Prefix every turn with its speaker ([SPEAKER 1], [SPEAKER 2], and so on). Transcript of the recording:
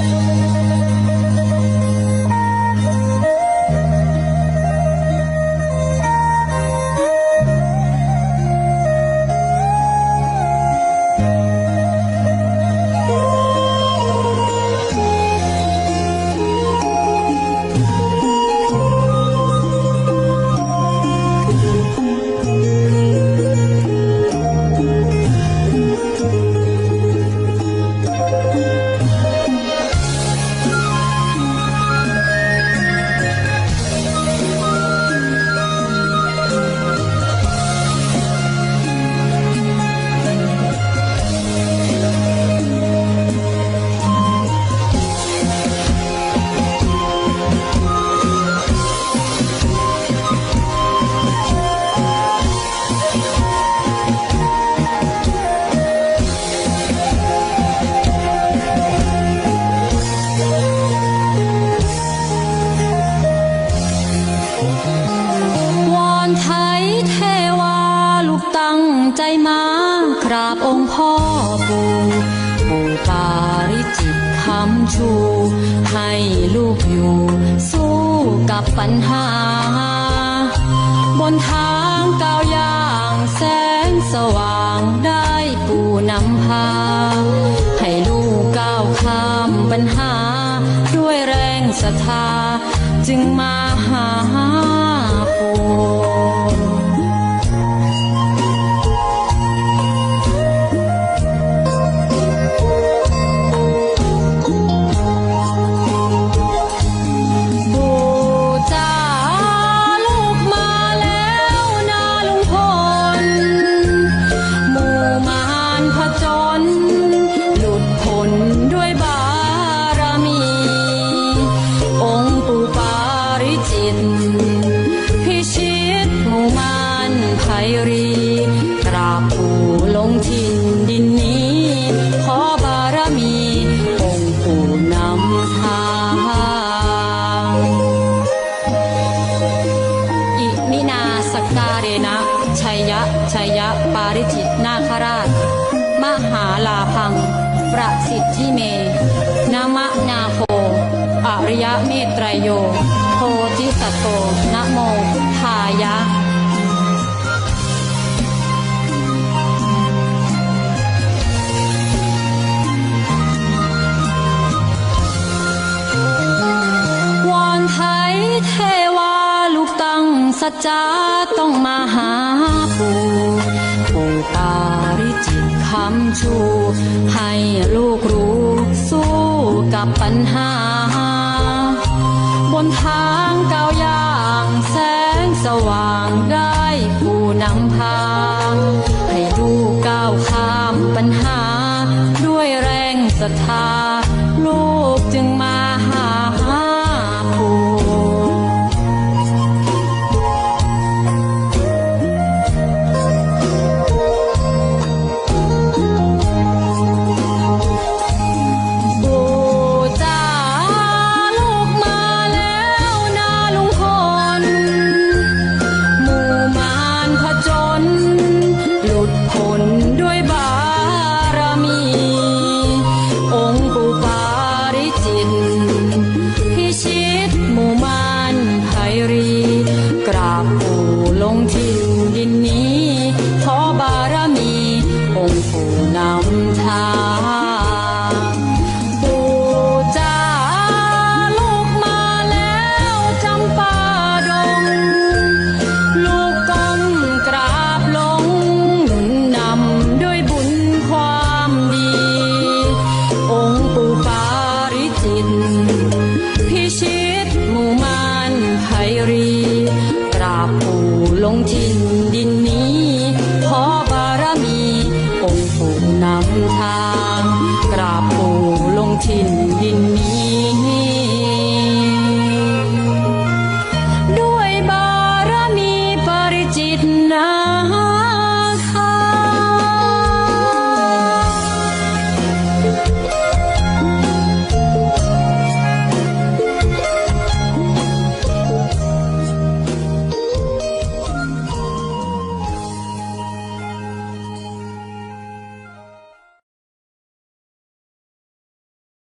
[SPEAKER 1] ว องค์พ่อปู่ปู่ปาริจิตคำชู ให้ลูกอยู่ สู้กับปัญหา บนทางก้าวย่างแสงสว่างได้ปู่นำพา ให้ลูกก้าวข้ามปัญหา ด้วยแรงศรัทธาจึงมาหาปู่ ลงทินดินนี้ ขอบารมีองค์ปู่นำทางอิมินาสกกาเรนะชัยยะชัยยะปาริจิตนาคราช มหาลาพัง ประสิทธิเมนามะนาโคอริยเมตไตรโยโพธิสัตโตนะโมทายะ จจาต้องมาหาปู่ปู่ปาริจิตคำชู ให้ลูกรู้สู้กับปัญหา บนทางก้าวย่างแสงสว่างได้ผู้นำพา ให้ลูกก้าวข้ามปัญหา ด้วยแรงศรัทธา องค์ปู่นำทางปู่จ้าลูกมาแล้วจำปาดง ลูกก้มกราบลงหนุนนำด้วยบุญความดี องค์ปู่ปาริจิตพิชิตหมู่มารไพรี กราบปู่ลงทินดินนี้ 18